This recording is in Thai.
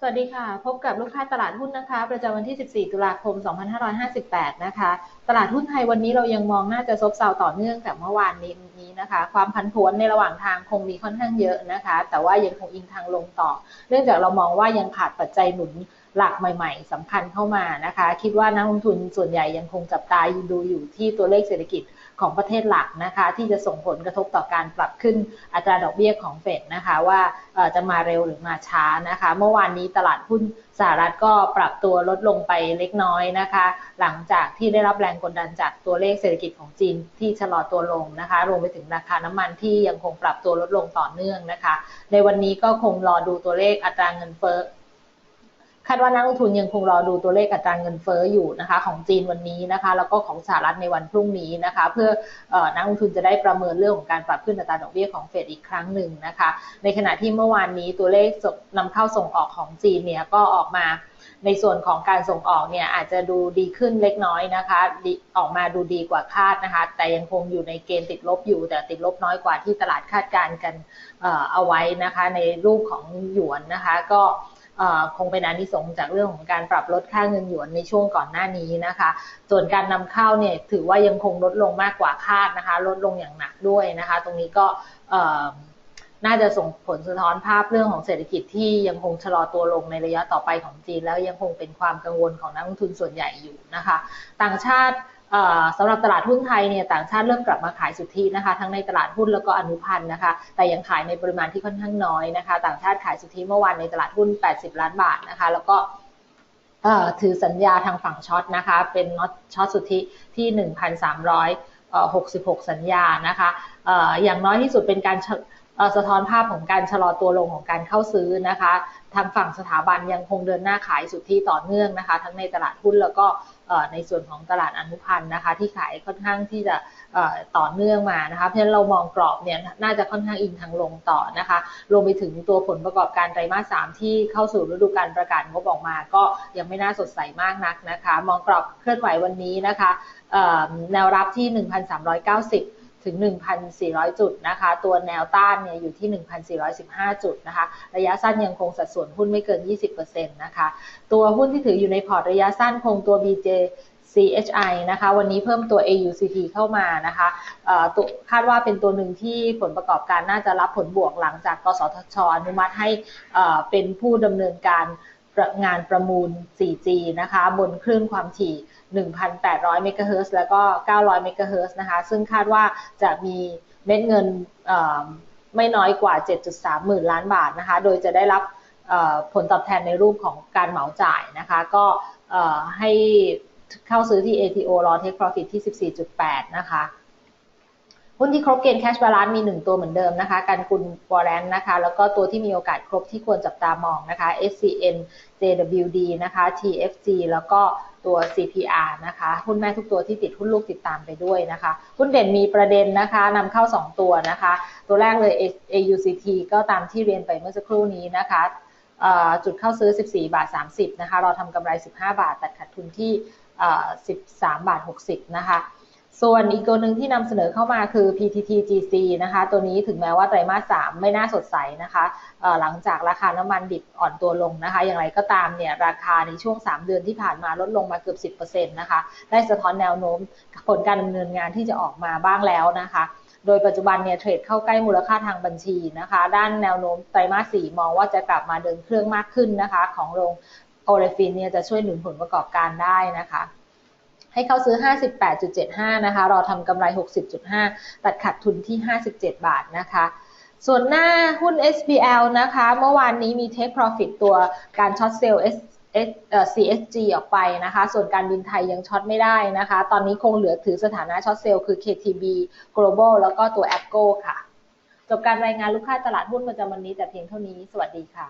สวัสดีค่ะ พบกับลูกค้าตลาดหุ้นนะคะ ประจำวันที่ 14 ตุลาคม 2558 นะคะ ตลาดหุ้นไทยวันนี้เรายังมองน่าจะซบเซาต่อเนื่องจากเมื่อวานนี้นะคะ ความพันผวนในระหว่างทางคงมีค่อนข้างเยอะนะคะ แต่ว่ายังคงอิงทางลงต่อ เนื่องจากเรามองว่ายังขาดปัจจัยหนุนหลักใหม่ ๆสำคัญเข้ามานะคะ คิดว่านักลงทุนส่วนใหญ่ยังคงจับตาดูอยู่ที่ตัวเลขเศรษฐกิจ ของประเทศหลักนะคะ ที่จะส่งผลกระทบต่อการปรับขึ้นอัตราดอกเบี้ยของเฟดนะคะว่าจะมาเร็วหรือมาช้านะคะ เมื่อวานนี้ตลาดหุ้นสหรัฐก็ปรับตัวลดลงไปเล็กน้อยนะคะ หลังจากที่ได้รับแรงกดดันจากตัวเลขเศรษฐกิจของจีนที่ชะลอตัวลงนะคะ รวมไปถึงราคาน้ำมันที่ยังคงปรับตัวลดลงต่อเนื่องนะคะ ในวันนี้ก็คงรอดูตัวเลขอัตราเงินเฟ้อ คาดว่านักลงทุนยังคงรอดูตัวเลขอัตราเงินเฟ้ออยู่นะคะของจีนวันนี้นะคะ แล้วก็ของสหรัฐในวันพรุ่งนี้นะคะ เพื่อนักลงทุนจะได้ประเมินเรื่องของการปรับขึ้นอัตราดอกเบี้ยของเฟดอีกครั้งหนึ่งนะคะ ในขณะที่เมื่อวานนี้ตัวเลขนำเข้าส่งออกของจีนเนี่ยก็ออกมาในส่วนของการส่งออกเนี่ยอาจจะดูดีขึ้นเล็กน้อยนะคะออกมาดูดีกว่าคาดนะคะ แต่ยังคงอยู่ในเกณฑ์ติดลบอยู่ แต่ติดลบน้อยกว่าที่ตลาดคาดการณ์กันเอาไว้นะคะ ในรูปของหยวนนะคะ ก็ คงเป็นอานิสงส์จากเรื่องของการปรับลดค่าเงินหยวนในช่วงก่อนหน้านี้นะคะ ส่วนการนำเข้าเนี่ยถือว่ายังคงลดลงมากกว่าคาดนะคะ ลดลงอย่างหนักด้วยนะคะ ตรงนี้ก็น่าจะส่งผลสะท้อนภาพเรื่องของเศรษฐกิจที่ยังคงชะลอตัวลงในระยะต่อไปของจีน แล้วยังคงเป็นความกังวลของนักลงทุนส่วนใหญ่อยู่นะคะ ต่างชาติ สำหรับตลาดหุ้นไทยเนี่ยต่างชาติเริ่มกลับมาขายสุทธินะคะ ทั้งในตลาดหุ้นแล้วก็อนุพันธ์นะคะ แต่ยังขายในปริมาณที่ค่อนข้างน้อยนะคะ ต่างชาติขายสุทธิเมื่อวานในตลาดหุ้น 80 ล้านบาทนะคะ แล้วก็ถือสัญญาทางฝั่งช็อตนะคะ เป็นน็อตช็อตสุทธิที่ 1,366 สัญญานะคะอย่างน้อยที่สุดเป็นการสะท้อนภาพของการชะลอตัวลงของการเข้าซื้อนะคะ ทางฝั่งสถาบันยังคงเดินหน้าขายสุทธิต่อเนื่องนะคะ ทั้งในตลาดหุ้นแล้วก็ ในส่วนของตลาดอนุพันธ์นะคะ ที่ขายค่อนข้างที่จะต่อเนื่องมานะคะเพราะฉะนั้นเรามองกรอบเนี่ยน่าจะค่อนข้างอิงทางลงต่อนะคะรวมไปถึงตัวผลประกอบการไตรมาสสามที่เข้าสู่ฤดูการประกาศงบออกมา ก็ยังไม่น่าสดใสมากนักนะคะ มองกรอบเคลื่อนไหววันนี้นะคะแนวรับที่ 1,390 ถึง 1,400 จุดนะคะ ตัวแนวต้านเนี่ยอยู่ที่ 1,415 จุดนะคะ ระยะสั้นยังคงสัดส่วนหุ้นไม่เกิน 20%นะคะ ตัวหุ้นที่ถืออยู่ในพอร์ตระยะสั้นคงตัว BJ CHI นะคะ วันนี้เพิ่มตัว AUCT เข้ามานะคะคาดว่าเป็นตัวหนึ่งที่ผลประกอบการน่าจะรับผลบวกหลังจากกสทชอนุมัติให้เป็นผู้ดำเนินการ งานประมูล 4G นะคะ บนคลื่นความถี่ 1,800 เมกะเฮิรตซ์แล้วก็ 900 เมกะเฮิรตซ์นะคะ ซึ่งคาดว่าจะมีเม็ดเงินไม่น้อยกว่า 7.3 หมื่นล้านบาทนะคะ โดยจะได้รับผลตอบแทนในรูปของการเหมาจ่ายนะคะ ก็ให้เข้าซื้อที่ ATO รอ Take Profit ที่ 14.8 นะคะ หุ้นที่ครบเกณฑ์แคชบาลานซ์มี 1 ตัวเหมือนเดิมนะคะกันกุลวอร์เรนนะคะ แล้วก็ตัวที่มีโอกาสครบที่ควรจับตามองนะคะ SCN JWD นะคะ TFG แล้วก็ตัว CPR นะคะ หุ้นแม่ทุกตัวที่ติดหุ้นลูกติดตามไปด้วยนะคะ หุ้นเด่นมีประเด็นนะคะนำเข้า 2 ตัวนะคะ ตัวแรกเลย AUCT ก็ตามที่เรียนไปเมื่อสักครู่นี้นะคะจุดเข้าซื้อ 14 บาท 30 นะคะ เราทำกำไร 15 บาท ตัดขาดทุนที่ 13 บาท 60 นะคะ ส่วนอีกตัวหนึ่งที่นำเสนอเข้ามาคือ PTTGC นะคะ ตัวนี้ถึงแม้ว่าไตรมาส3ไม่น่าสดใสนะคะ หลังจากราคาน้ำมันดิบอ่อนตัวลงนะคะ อย่างไรก็ตามเนี่ยราคาในช่วง 3 เดือนที่ผ่านมาลดลงมาเกือบ 10%นะคะ ได้สะท้อนแนวโน้มผลการดำเนินงานที่จะออกมาบ้างแล้วนะคะโดยปัจจุบันเนี่ยเทรดเข้าใกล้มูลค่าทางบัญชีนะคะ ด้านแนวโน้มไตรมาส4มองว่าจะกลับมาเดินเครื่องมากขึ้นนะคะ ของโรงโอเรฟินเนี่ยจะช่วยหนุนผลประกอบการได้นะคะ ให้เขาซื้อ 58.75 นะคะเราทำกำไร 60.5 ตัดขาดทุนที่ 57 บาทนะคะส่วนหน้าหุ้น SPL นะคะ เมื่อวานนี้มี Take Profit ตัวการช็อตเซลล์ CSG ออกไปนะคะ ส่วนการบินไทยยังช็อตไม่ได้นะคะ ตอนนี้คงเหลือถือสถานะช็อตเซลล์คือ KTB Global แล้วก็ตัว a p g o ค่ะ จบการรายงานลูกค้าตลาดหุ้นประจำวันนี้แต่เพียงเท่านี้ สวัสดีค่ะ